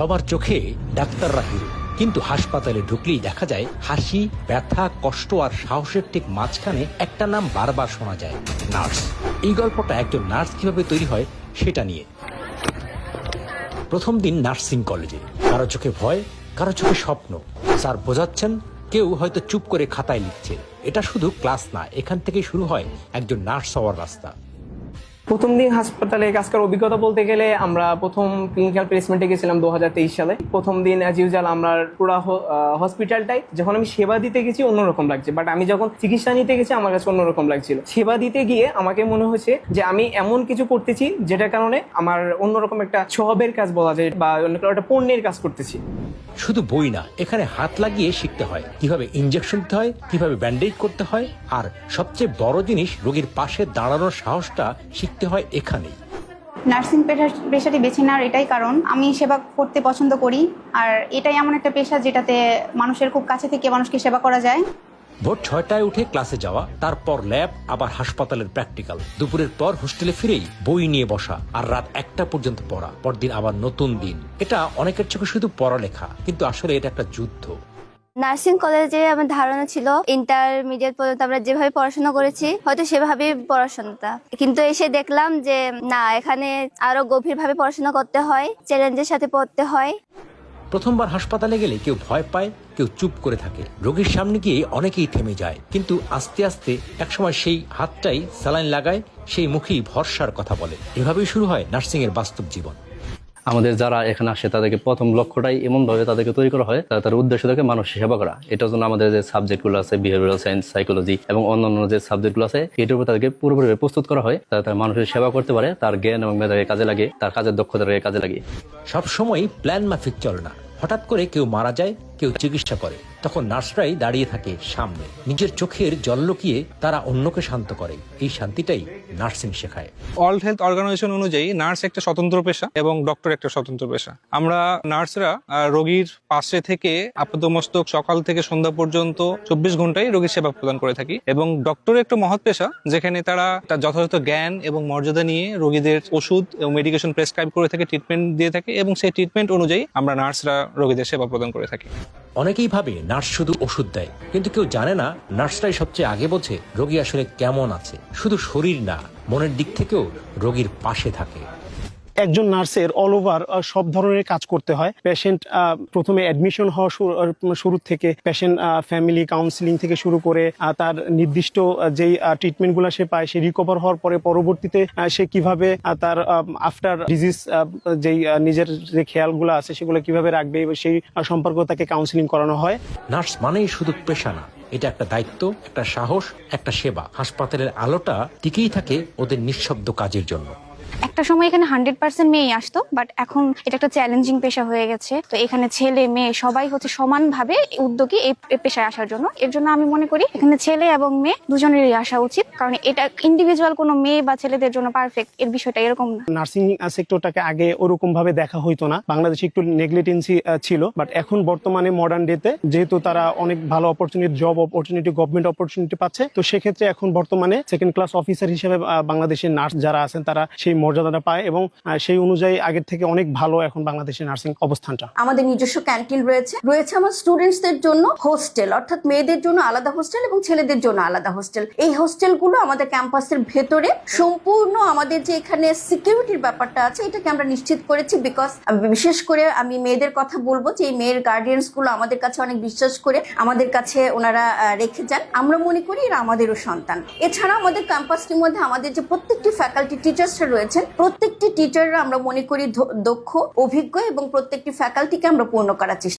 সবার চোখে ডাক্তাররা হিরো। কিন্তু হাসপাতালে ঢুকলেই দেখা যায়, হাসি, ব্যথা, কষ্ট আর সাহসের ঠিক মাঝখানে একটা নাম বারবার শোনা যায়, নার্স। এই গল্পটা একজন নার্স কীভাবে তৈরি হয়, সেটা নিয়ে। প্রথম দিন নার্সিং কলেজে। কারও চোখে ভয়, কারও চোখে স্বপ্ন। স্যার বোঝাচ্ছেন, কেউ হয়তো চুপ করে খাতায় লিখছে। এটা শুধু ক্লাস না, এখান থেকে শুরু হয় একজন নার্স হওয়ার রাস্তা। প্রথম দিন হাসপাতালে কাজ করার অভিজ্ঞতা বলতে গেলে আমরা প্রথম ক্লিনিক্যাল প্লেসমেন্টে গেছিলাম দু সালে। প্রথম দিন অ্যাজ ইউজাল আমরা পুরো হসপিটালটাই যখন আমি সেবা দিতে গেছি অন্যরকম লাগছে। বাট আমি যখন চিকিৎসা নিতে গেছি, আমার কাছে অন্যরকম লাগছিল। সেবা দিতে গিয়ে আমাকে মনে হচ্ছে যে আমি এমন কিছু করতেছি, যেটার কারণে আমার অন্যরকম একটা স্বভাবের কাজ বলা যায় বা অন্য একটা পণ্যের কাজ করতেছি। শুধু বই না, এখানে হাত লাগিয়ে শিখতে হয়। কীভাবে ইঞ্জেকশন দিতে হয়, কীভাবে ব্যান্ডেজ করতে হয়, আর সবচেয়ে বড় জিনিস, রোগীর পাশে দাঁড়ানোর সাহসটা শিখতে হয় এখানেই। নার্সিং পেশা- পেশাটি বেছে নেওয়ার এটাই কারণ। আমি সেবা করতে পছন্দ করি, আর এটাই এমন একটা পেশা যেটাতে মানুষের খুব কাছে থেকে মানুষকে সেবা করা যায়। ভোর ছয়টায় উঠে ক্লাসে যাওয়া, তারপর ল্যাব, আবার হাসপাতালের প্র্যাকটিক্যাল। দুপুরের পর হোস্টেলে ফিরেই বই নিয়ে বসা আর রাত একটা পর্যন্ত পড়া, পরদিন আবার নতুন দিন। এটা অনেকের চোখে শুধু পড়ালেখা, কিন্তু আসলে এটা একটা যুদ্ধ। নার্সিং কলেজে আমার ধারণা ছিল, ইন্টারমিডিয়েট পর্যন্ত আমরা যেভাবে পড়াশোনা করেছি, হয়তো সেভাবে পড়াশোনাটা। কিন্তু এসে দেখলাম যে, না, এখানে আরও গভীরভাবে পড়াশোনা করতে হয়, চ্যালেঞ্জের সাথে পড়তে হয়। প্রথমবার হাসপাতালে গেলে কেউ ভয় পায়, কেউ চুপ করে থাকে। রোগীর সামনে গিয়ে অনেকেই থেমে যায়। কিন্তু আস্তে আস্তে একসময় সেই হাতটাই স্যালাইন লাগায়, সেই মুখেই ভরসার কথা বলে। এভাবেই শুরু হয় নার্সিং এর বাস্তব জীবন। আমাদের যারা এখানে আসে, তাদেরকে প্রথম লক্ষ্যটাই এমনভাবে তাদেরকে তৈরি করা হয়, তারা তার উদ্দেশ্য থেকে মানুষ সেবা করা। এটার জন্য আমাদের যে সাবজেক্টগুলো আছে বিহেভিয়ারাল সায়েন্স সাইকোলজি এবং অন্যান্য যে সাবজেক্টগুলো আছে, এটার উপর তাদেরকে পুরোপুরি প্রস্তুত করা হয়, তারা তার মানুষের সেবা করতে পারে, তার জ্ঞান এবং মেধাকে কাজে লাগে তার কাজের দক্ষতাকে কাজে লাগে সবসময় প্ল্যান মাফিক চলে না। হঠাৎ করে কেউ মারা যায়, কেউ চিকিৎসা করে। তখন নার্সরাই দাঁড়িয়ে থাকে সামনে। নিজের চোখের জল লুকিয়ে তারা অন্যকে শান্ত করে। এই শান্তিটাই নার্সিং শেখায়। ওয়ার্ল্ড হেলথ অর্গানাইজেশন অনুযায়ী নার্স একটা স্বতন্ত্র পেশা এবং ডক্টর একটা স্বতন্ত্র পেশা। আমরা নার্সরা রোগীর পাশে থেকে আপাতমস্তক সকাল থেকে সন্ধ্যা পর্যন্ত চব্বিশ ঘন্টায় রোগীর সেবা প্রদান করে থাকি এবং ডক্টর একটা মহৎ পেশা, যেখানে তারা তার যথাযথ জ্ঞান এবং মর্যাদা নিয়ে রোগীদের ওষুধ এবং মেডিকেশন প্রেসক্রাইব করে থাকে ট্রিটমেন্ট দিয়ে থাকে এবং সেই ট্রিটমেন্ট অনুযায়ী আমরা নার্সরা রোগীদের সেবা প্রদান করে থাকি। অনেকেই ভাবে নার্স শুধু ওষুধ দেয়, কিন্তু কেউ জানে না নার্সরাই সবচেয়ে আগে বোঝে রোগী আসলে কেমন আছে। শুধু শরীর না, মনের দিক থেকেও রোগীর পাশে থাকে। একজন নার্সের অল ওভার সব ধরনের কাজ করতে হয়। পেশেন্ট প্রথমে অ্যাডমিশন হওয়া শুরু- থেকে পেশেন্ট ফ্যামিলি কাউন্সিলিং থেকে শুরু করে তার নির্দিষ্ট যেই ট্রিটমেন্টগুলো সে পায় সে রিকভার হওয়ার পরে পরবর্তীতে সে কীভাবে তার আফটার ডিজিজ যেই নিজের যে খেয়ালগুলো আছে সেগুলো কীভাবে রাখবে সেই আহ, সম্পর্কেও তাকে কাউন্সিলিং করানো হয়। নার্স মানেই শুধু পেশা না এটা একটা দায়িত্ব একটা সাহস একটা সেবা। হাসপাতালের আলোটা টিকেই থাকে ওদের নিঃশব্দ কাজের জন্য। একটা সময় এখানে হান্ড্রেড পার্সেন্ট মেয়ে আসতো বাট এখন এটা একটা চ্যালেঞ্জিং পেশা হয়ে গেছে। তো এখানে ছেলে, মেয়ে সবাই হচ্ছে সমানভাবে উদ্যোগী এই পেশায় আসার জন্য। এর জন্য আমি মনে করি এখানে ছেলে এবং মেয়ে দুজনেরই আসা উচিত, কারণ এটা ইন্ডিভিজুয়াল কোনো মেয়ে বা ছেলেদের জন্য পারফেক্ট এর বিষয়টা এরকম না। নার্সিং সেক্টরটাকে আগে ওরকম ভাবে দেখা হইতো না। বাংলাদেশে একটু নেগলিটেন্সি ছিল বাট এখন বর্তমানে মডার্ন ডেতে যেহেতু তারা অনেক ভালো opportunity job opportunity government opportunity পাচ্ছে, তো সেক্ষেত্রে এখন বর্তমানে সেকেন্ড ক্লাস অফিসার হিসেবে বাংলাদেশের নার্স যারা আছেন, তারা সেই মর্যাদাটা পায় এবং সেই অনুযায়ী আগের থেকে অনেক ভালো এখন বাংলাদেশের নার্সিং অবস্থানটা। আমাদের নিজস্ব ক্যান্টিন রয়েছে। রয়েছে আমার স্টুডেন্টসদের জন্য হোস্টেল, অর্থাৎ মেয়েদের জন্য আলাদা হোস্টেল এবং ছেলেদের জন্য আলাদা হোস্টেল। এই হোস্টেলগুলো আমাদের ক্যাম্পাসের ভেতরে সম্পূর্ণ আমাদের যে এখানে সিকিউরিটির ব্যাপারটা আছে, এটাকে আমরা নিশ্চিত করেছি বিকজ বিশেষ করে আমি মেয়েদের কথা বলব যে এই মেয়ের গার্ডিয়ানসগুলো আমাদের কাছে অনেক বিশ্বাস করে আমাদের কাছে ওনারা রেখে যান। আমরা মনে করি এরা আমাদেরও সন্তান। এছাড়া আমাদের ক্যাম্পাসটির মধ্যে আমাদের যে প্রত্যেকটি ফ্যাকাল্টি টিচার্সরা রয়েছেন প্রত্যেকটি টিচাররা আমরা মনে করি দক্ষ, অভিজ্ঞ এবং প্রত্যেকটি ফ্যাকাল্টিকে আমরা পূর্ণ করার চেষ্টা